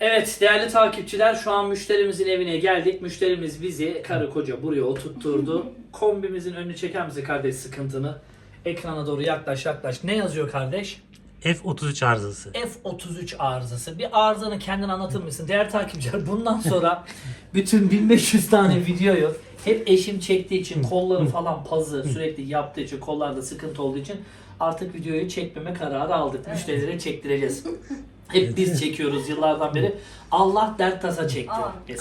Evet değerli takipçiler şu an müşterimizin evine geldik. Müşterimiz bizi karı koca buraya oturtturdu. Kombimizin önünü çeker misin kardeş sıkıntını? Ekrana doğru yaklaş yaklaş. Ne yazıyor kardeş? F33 arızası. F33 arızası. Bir arızanı kendin anlatır mısın? Değerli takipçiler bundan sonra bütün 1500 tane videoyu hep eşim çektiği için kolları falan pazı sürekli yaptığı için kollarda sıkıntı olduğu için artık videoyu çekmeme kararı aldık. Müşterilere çektireceğiz. Hep biz çekiyoruz yıllardan beri. Allah dert tasa çekti.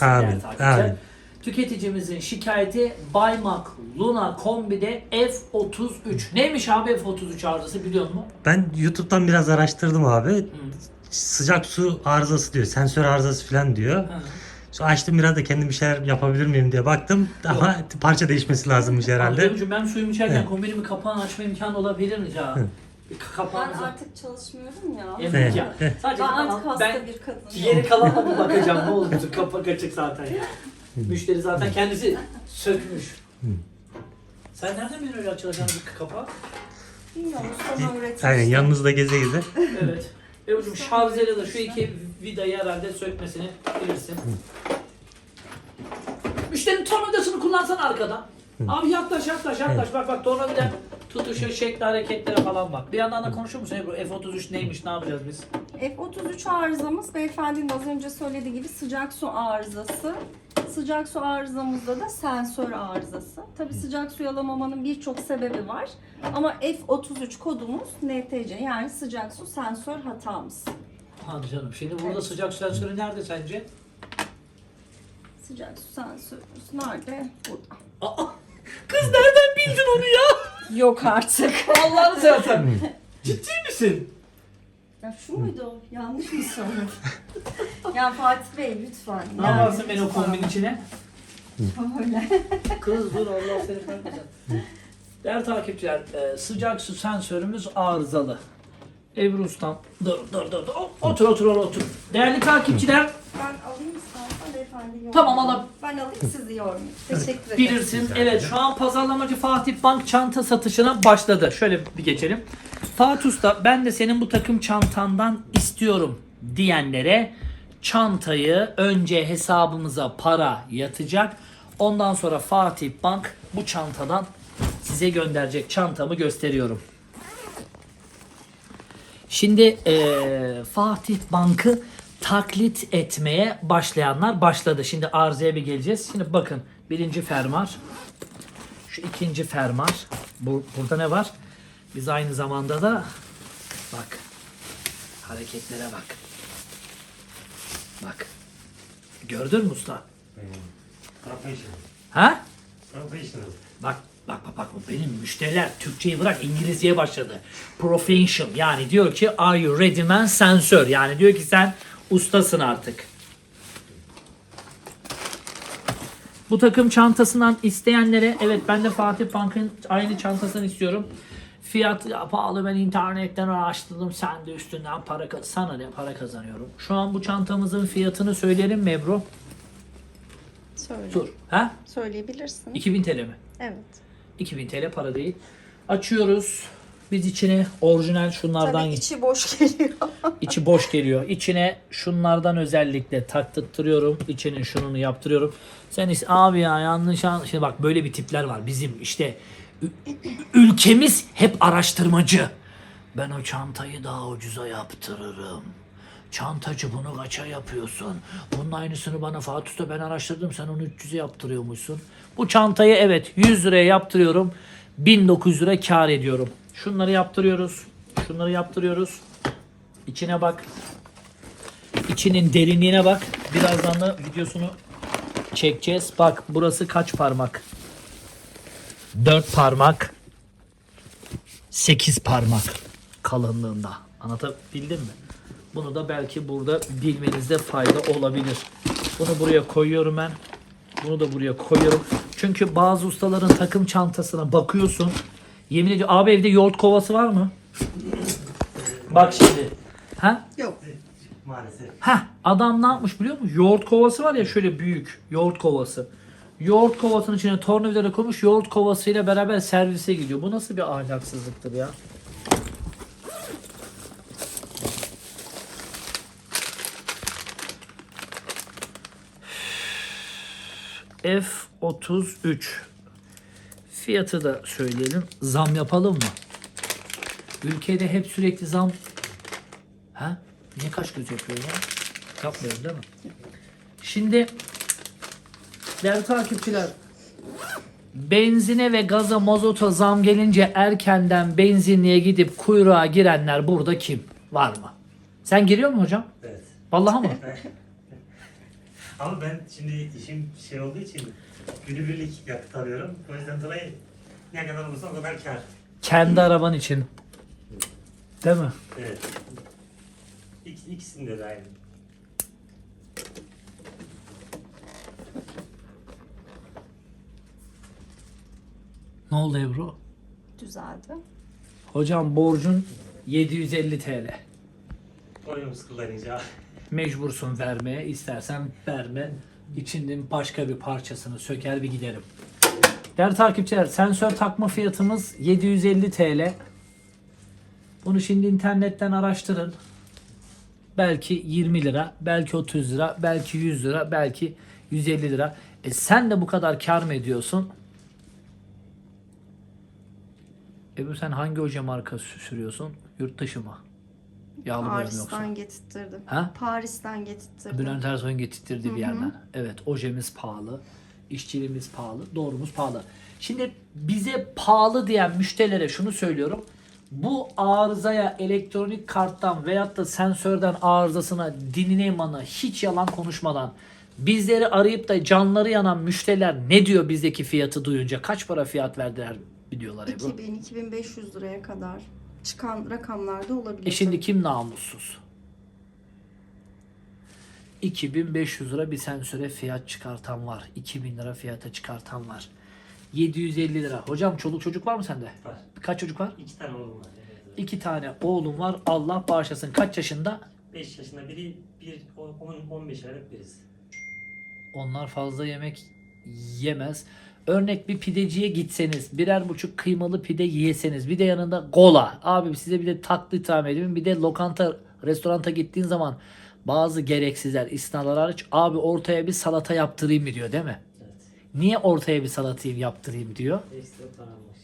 Amin. Amin. Tüketicimizin şikayeti Baymak Luna kombide F33. Neymiş abi F33 arızası biliyor musun? Ben YouTube'dan biraz araştırdım abi. Sıcak su arızası diyor. Sensör arızası falan diyor. Hı. Sonra açtım biraz da kendim bir şeyler yapabilir miyim diye baktım. Ama parça değişmesi lazımmış herhalde. Amcacığım ben suyumu içerken kombinimin kapağını açma imkanı olabilir mi ya? Bir Ben artık çalışmıyorum ya. Evet ya. Sadece Ben artık hasta ben bir kadınım. geri kalanla mı bakacağım ne olur bütün kapak açık zaten ya. Müşteri zaten kendisi sökmüş. Sen nereden biliyorsun öyle açılacağını bir kapağı? Bilmiyorum ustamı üretmiş. Aynen yanınızda geze geze. Evet. Ve hocam şarjıyla da şu iki vidayı herhalde sökmesini bilirsin. Müşterinin tornavidasını kullansan arkadan. Abi yaklaş yaklaş yaklaş. Bak bak tornavida tutuşu, şekli, hareketlere falan bak. Bir yandan da konuşur musun Ebru? F33 neymiş, ne yapacağız biz? F33 arızamız beyefendinin az önce söylediği gibi sıcak su arızası. Sıcak su arızamızda da sensör arızası. Tabi sıcak su alamamanın birçok sebebi var. Ama F33 kodumuz NTC yani sıcak su sensör hatamız. Hadi canım. Şimdi burada Evet. sıcak su sensörü nerede sence? Sıcak su sensörümüz nerede? Burada. Aa! Kız nereden bildin onu ya? Yok artık. Allah'ını seversen. Ciddi misin? Ya şu muydu o? Yanlış mı söyledim? ya Fatih Bey lütfen. Ne yaparsın beni o kombin içine? Öyle. Kız dur Allah seni kahretsin. Değerli takipçiler, e, sıcak su sensörümüz arızalı. Ebru Ustam, dur dur dur, dur. Otur otur otur. Değerli takipçiler, Ben alayım yormayın. Tamam, alam. Ben alayım sizi yormayın. Teşekkür ederim. bilirsin. Evet, şu an pazarlamacı Fatih Bank çanta satışına başladı. Şöyle bir geçelim. Fatih Usta, ben de senin bu takım çantandan istiyorum diyenlere çantayı önce hesabımıza para yatacak. Ondan sonra Fatih Bank bu çantadan size gönderecek çantamı gösteriyorum. Şimdi eee, Fatih Bank'ı taklit etmeye başlayanlar başladı. Şimdi arızaya bir geleceğiz. Şimdi bakın birinci fermuar. Şu ikinci fermuar. Bu, burada ne var? Biz aynı zamanda da bak hareketlere bak. Bak. Gördün mü usta? Professional. Ha? Professional. Bak bak bak bak benim müşteriler Türkçeyi bırak İngilizceye başladı. Professional yani diyor ki are you ready man sensör yani diyor ki sen ustasın artık. Bu takım çantasından isteyenlere evet ben de Fatih Bank'ın aynı çantasını istiyorum. Fiyat ya pahalı ben internetten araştırdım sen de üstünden para kaz sana ne para kazanıyorum. Şu an bu çantamızın fiyatını söyleyelim mi Ebru? Söyle. Dur. Ha? Söyleyebilirsin. 2000 TL mi? Evet. 2000 TL para değil. Açıyoruz. Biz içine orijinal şunlardan Tabii içi boş geliyor. içi boş geliyor. İçine şunlardan özellikle taktırıyorum. İçinin şununu yaptırıyorum. Sen is- abi ya yanlış an şimdi bak böyle bir tipler var. Bizim işte ülkemiz hep araştırmacı. Ben o çantayı daha ucuza yaptırırım. Çantacı bunu kaça yapıyorsun? Bunun aynısını bana Fatih Usta ben araştırdım sen onu 300'e yaptırıyormuşsun. Bu çantayı evet 100 liraya yaptırıyorum. 1900 lira kar ediyorum. Şunları yaptırıyoruz. Şunları yaptırıyoruz. İçine bak. İçinin derinliğine bak. Birazdan da videosunu çekeceğiz. Bak burası kaç parmak? 4 parmak. 8 parmak kalınlığında. Anlatabildim mi? Bunu da belki burada bilmenizde fayda olabilir. Bunu buraya koyuyorum ben. Bunu da buraya koyuyorum. Çünkü bazı ustaların takım çantasına bakıyorsun. Yemin ediyorum. Abi evde yoğurt kovası var mı? Bak şimdi. Ha? Yok. Maalesef. Ha adam ne yapmış biliyor musun? Yoğurt kovası var ya şöyle büyük yoğurt kovası. Yoğurt kovasının içine tornavida koymuş yoğurt kovasıyla beraber servise gidiyor. Bu nasıl bir ahlaksızlıktır ya? F33 Fiyatı da söyleyelim. Zam yapalım mı? Ülkede hep sürekli zam. Ha? Niye kaç göz yapıyor ya? Yapmıyorum değil mi? Şimdi değerli takipçiler benzine ve gaza mazota zam gelince erkenden benzinliğe gidip kuyruğa girenler burada kim? Var mı? Sen giriyor mu hocam? Evet. Vallahi mı? Ama ben şimdi işim şey olduğu için günübirlik yakıt alıyorum. O yüzden dolayı ne kadar olursa o kadar kar. Kendi araban için. Değil mi? Evet. İk, ikisinde de aynı. Ne oldu Ebru? Düzeldi. Hocam borcun 750 TL. Oyunumuz kullanınca Mecbursun vermeye. İstersen verme. İçinin başka bir parçasını söker bir giderim. Değerli takipçiler sensör takma fiyatımız 750 TL. Bunu şimdi internetten araştırın. Belki 20 lira, belki 30 lira, belki 100 lira, belki 150 lira. E sen de bu kadar kar mı ediyorsun? Ebru sen hangi hoca markası sürüyorsun? Yurt dışı mı? Yağlı boya mı yoksa? Paris'ten getirttirdim. Ha? Paris'ten getirttirdim. Bülent Ersoy'un getirttirdiği bir yerden. Evet, ojemiz pahalı, işçiliğimiz pahalı, doğrumuz pahalı. Şimdi bize pahalı diyen müşterilere şunu söylüyorum. Bu arızaya elektronik karttan veyahut da sensörden arızasına dinine imana hiç yalan konuşmadan bizleri arayıp da canları yanan müşteriler ne diyor bizdeki fiyatı duyunca kaç para fiyat verdiler biliyorlar Ebru. 2000-2500 liraya kadar çıkan rakamlarda olabilir. E şimdi kim namussuz? 2500 lira bir sensöre fiyat çıkartan var. 2000 lira fiyata çıkartan var. 750 lira. Hocam çoluk çocuk var mı sende? var. Kaç çocuk var? İki tane oğlum var. Evet. İki tane oğlum var. Allah bağışlasın. Kaç yaşında? 5 yaşında biri, bir 10-15 aylık birisi. Onlar fazla yemek yemez. Örnek bir pideciye gitseniz birer buçuk kıymalı pide yiyeseniz bir de yanında kola. Abi size bir de tatlı ikram edeyim. Bir de lokanta restoranta gittiğin zaman bazı gereksizler istisnalar hariç abi ortaya bir salata yaptırayım mı diyor değil mi? Evet. Niye ortaya bir salatayım yaptırayım diyor? Ekstra para almış.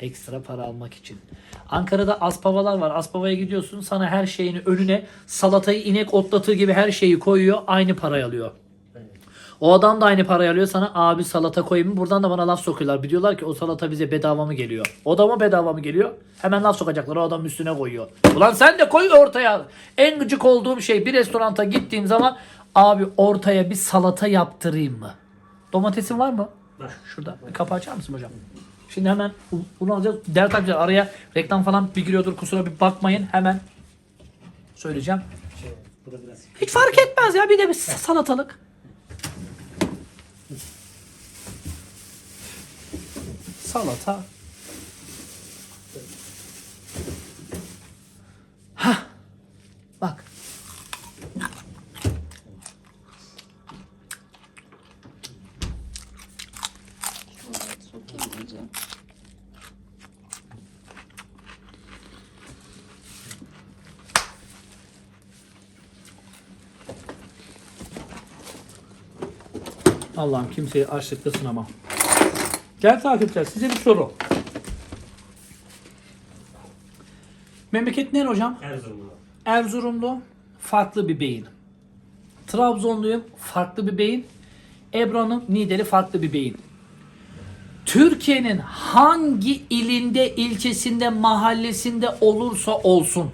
Ekstra para almak için. Ankara'da Aspavalar var. Aspava'ya gidiyorsun sana her şeyini önüne salatayı inek otlatır gibi her şeyi koyuyor. Aynı parayı alıyor. O adam da aynı parayı alıyor sana abi salata koyayım mı? Buradan da bana laf sokuyorlar. Biliyorlar ki o salata bize bedava mı geliyor? O da mı bedava mı geliyor? Hemen laf sokacaklar o adam üstüne koyuyor. Ulan sen de koy ortaya. En gıcık olduğum şey bir restoranta gittiğim zaman abi ortaya bir salata yaptırayım mı? Domatesin var mı? Var. Şurada. Bir kapı açar mısın hocam? Şimdi hemen bunu alacağız. Değerli takipçiler araya reklam falan bir giriyordur kusura bir bakmayın. Hemen söyleyeceğim. Şey, Hiç fark etmez ya bir de bir salatalık. Salata. Hah. Bak. Allah'ım kimseyi açlıkta sınamam. Gel takipçiler size bir soru. Memleket nere hocam? Erzurumlu. Erzurumlu farklı bir beyin. Trabzonluyum farklı bir beyin. Ebru'nun Niğdeli farklı bir beyin. Türkiye'nin hangi ilinde, ilçesinde, mahallesinde olursa olsun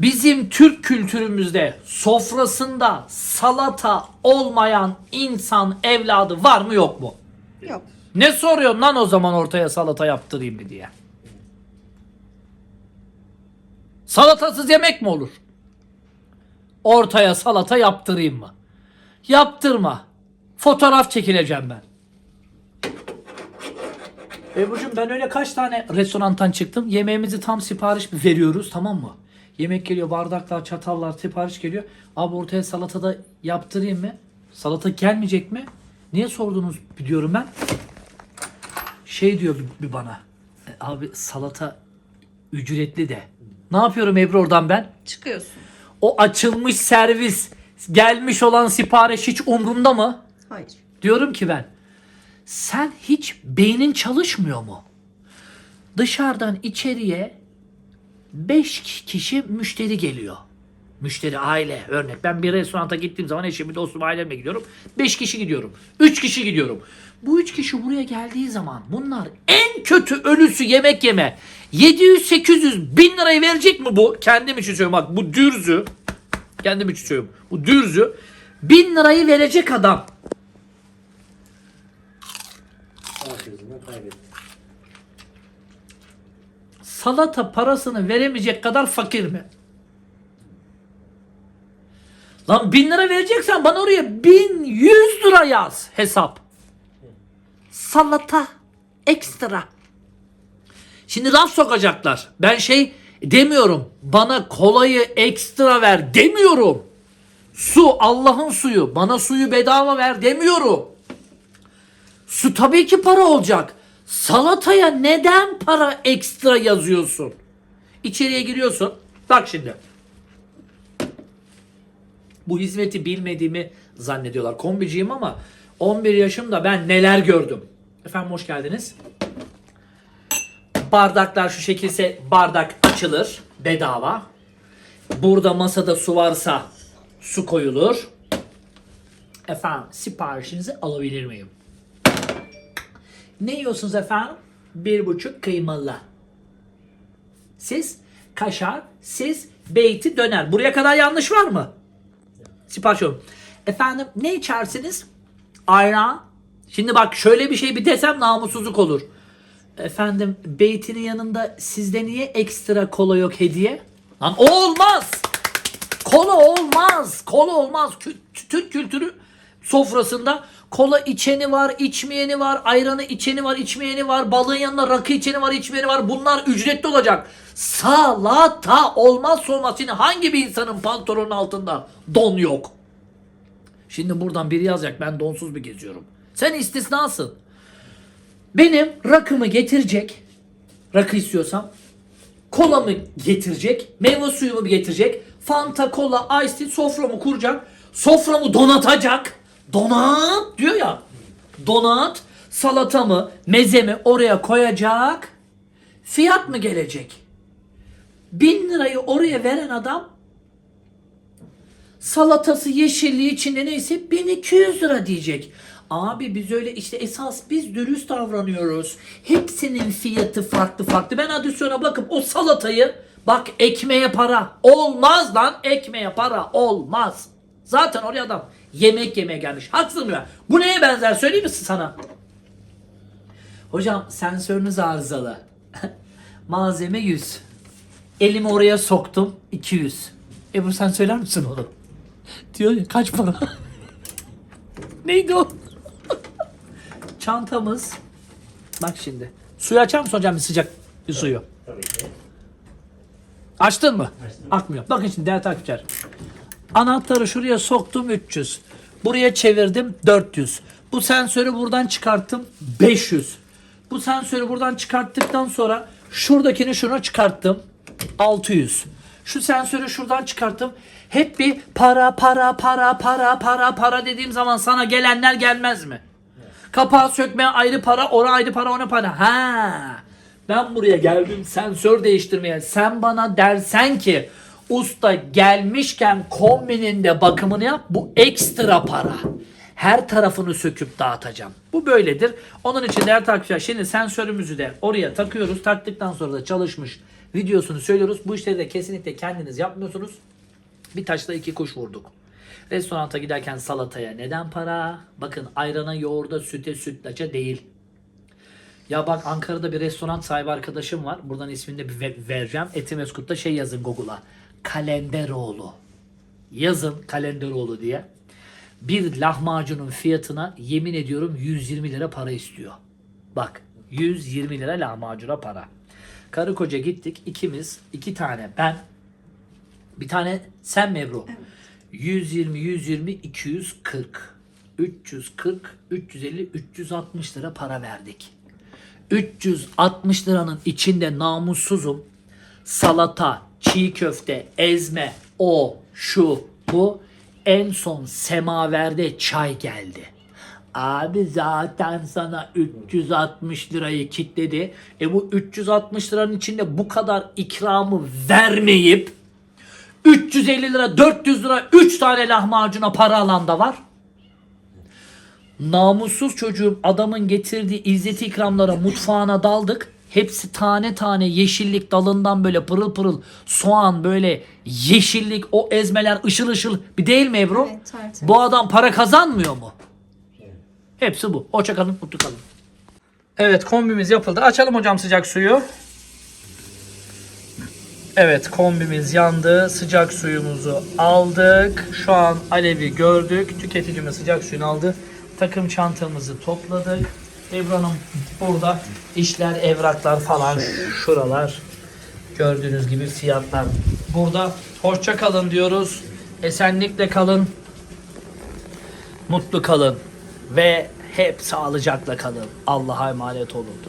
bizim Türk kültürümüzde sofrasında salata olmayan insan evladı var mı yok mu? Yok. Ne soruyorsun lan o zaman ortaya salata yaptırayım mı diye? Salatasız yemek mi olur? Ortaya salata yaptırayım mı? Yaptırma. Fotoğraf çekileceğim ben. Ebru'cum ben öyle kaç tane restorantan çıktım. Yemeğimizi tam sipariş veriyoruz tamam mı? Yemek geliyor bardaklar, çatallar sipariş geliyor. Abi ortaya salata da yaptırayım mı? Salata gelmeyecek mi? Niye sordunuz diyorum ben. Şey diyor bir- bana. "E, Abi salata ücretli de. Ne yapıyorum Ebru oradan ben? Çıkıyorsun. O açılmış servis gelmiş olan sipariş hiç umrumda mı? Hayır. Diyorum ki ben sen hiç beynin çalışmıyor mu? Dışarıdan içeriye 5 kişi müşteri geliyor. Müşteri aile örnek. Ben bir restoranta gittiğim zaman eşimi, dostum, ailemle gidiyorum. 5 kişi gidiyorum. 3 kişi gidiyorum. Bu 3 kişi buraya geldiği zaman bunlar en kötü ölüsü yemek yeme. 700-800 bin lirayı verecek mi bu? Kendim için söylüyorum bak bu dürzü. Kendim için söylüyorum. Bu dürzü. Bin lirayı verecek adam. Salata parasını veremeyecek kadar fakir mi? Lan bin lira vereceksen bana oraya bin yüz lira yaz hesap. Salata ekstra. Şimdi laf sokacaklar. Ben şey demiyorum. Bana kolayı ekstra ver demiyorum. Su Allah'ın suyu. Bana suyu bedava ver demiyorum. Su tabii ki para olacak. Salataya neden para ekstra yazıyorsun? İçeriye giriyorsun. Bak şimdi. Bu hizmeti bilmediğimi zannediyorlar. Kombiciyim ama 11 yaşımda ben neler gördüm. Efendim hoş geldiniz. Bardaklar şu şekilse bardak açılır bedava. Burada masada su varsa su koyulur. Efendim siparişinizi alabilir miyim? Ne yiyorsunuz efendim? Bir buçuk kıymalı. Siz kaşar, siz beyti döner. Buraya kadar yanlış var mı? Sipariş alıyorum. Efendim ne içersiniz? Ayran. Şimdi bak şöyle bir şey bir desem namussuzluk olur. Efendim beytinin yanında sizde niye ekstra kola yok hediye? Lan olmaz. Kola olmaz. Kola olmaz. Kü- Türk kültürü sofrasında kola içeni var, içmeyeni var, ayranı içeni var, içmeyeni var, balığın yanında rakı içeni var, içmeyeni var. Bunlar ücretli olacak. Salata olmazsa olmaz. Şimdi hangi bir insanın pantolonun altında don yok? Şimdi buradan biri yazacak ben donsuz bir geziyorum. Sen istisnasın. Benim rakımı getirecek. Rakı istiyorsam kolamı getirecek, meyve suyumu getirecek, Fanta, kola, ice tea soframı kuracak, soframı donatacak. Donat diyor ya. Donat, salatamı, mezemi oraya koyacak. Fiyat mı gelecek? Bin lirayı oraya veren adam salatası yeşilliği içinde neyse 1200 lira diyecek. Abi biz öyle işte esas biz dürüst davranıyoruz. Hepsinin fiyatı farklı farklı. Ben adisyona bakıp o salatayı bak ekmeğe para. Olmaz lan ekmeğe para olmaz. Zaten oraya adam yemek yemeye gelmiş. Haksız mı ben? Bu neye benzer söyleyeyim mi sana? Hocam sensörünüz arızalı. Malzeme 100. Elimi oraya soktum 200. Ebru sen söyler misin onu? Diyor ya kaç para? Neydi o? Çantamız. Bak şimdi. Suyu açar mısın hocam bir sıcak bir suyu? Tabii ki. Açtın mı? Açtım. Akmıyor. Bakın şimdi değerli takipçiler. Anahtarı şuraya soktum 300. Buraya çevirdim 400. Bu sensörü buradan çıkarttım 500. Bu sensörü buradan çıkarttıktan sonra şuradakini şuna çıkarttım 600. Şu sensörü şuradan çıkarttım. Hep bir para para para para para para dediğim zaman sana gelenler gelmez mi? Kapağı sökmeye ayrı para, ona ayrı para, ona para. Ha. Ben buraya geldim sensör değiştirmeye. Sen bana dersen ki usta gelmişken kombinin de bakımını yap. Bu ekstra para. Her tarafını söküp dağıtacağım. Bu böyledir. Onun için değerli takipçiler şimdi sensörümüzü de oraya takıyoruz. Taktıktan sonra da çalışmış videosunu söylüyoruz. Bu işleri de kesinlikle kendiniz yapmıyorsunuz. Bir taşla iki kuş vurduk. Restoranta giderken salataya neden para? Bakın ayrana, yoğurda, süte, sütlaça değil. Ya bak Ankara'da bir restoran sahibi arkadaşım var. Buradan ismini de bir ve- vereceğim. Etimeskut'ta şey yazın Google'a. Kalenderoğlu. Yazın Kalenderoğlu diye. Bir lahmacunun fiyatına yemin ediyorum 120 lira para istiyor. Bak 120 lira lahmacuna para. Karı koca gittik ikimiz iki tane ben bir tane sen mi Ebru? 120, 120, 240, 340, 350, 360 lira para verdik. 360 liranın içinde namussuzum salata, çiğ köfte, ezme, o, şu, bu. En son semaverde çay geldi. Abi zaten sana 360 lirayı kitledi. E bu 360 liranın içinde bu kadar ikramı vermeyip 350 lira, 400 lira 3 tane lahmacuna para alan da var. Namussuz çocuğum adamın getirdiği izzeti ikramlara mutfağına daldık. Hepsi tane tane yeşillik dalından böyle pırıl pırıl soğan böyle yeşillik o ezmeler ışıl ışıl bir değil mi Ebru? Evet. Bu adam para kazanmıyor mu? Hepsi bu. Hoşça kalın, mutlu kalın. Evet kombimiz yapıldı. Açalım hocam sıcak suyu. Evet kombimiz yandı. Sıcak suyumuzu aldık. Şu an alevi gördük. Tüketicimiz sıcak suyunu aldı. Takım çantamızı topladık. Ebru Hanım burada işler, evraklar falan şuralar. Gördüğünüz gibi fiyatlar burada. Hoşça kalın diyoruz. Esenlikle kalın. Mutlu kalın. Ve hep sağlıcakla kalın. Allah'a emanet olun.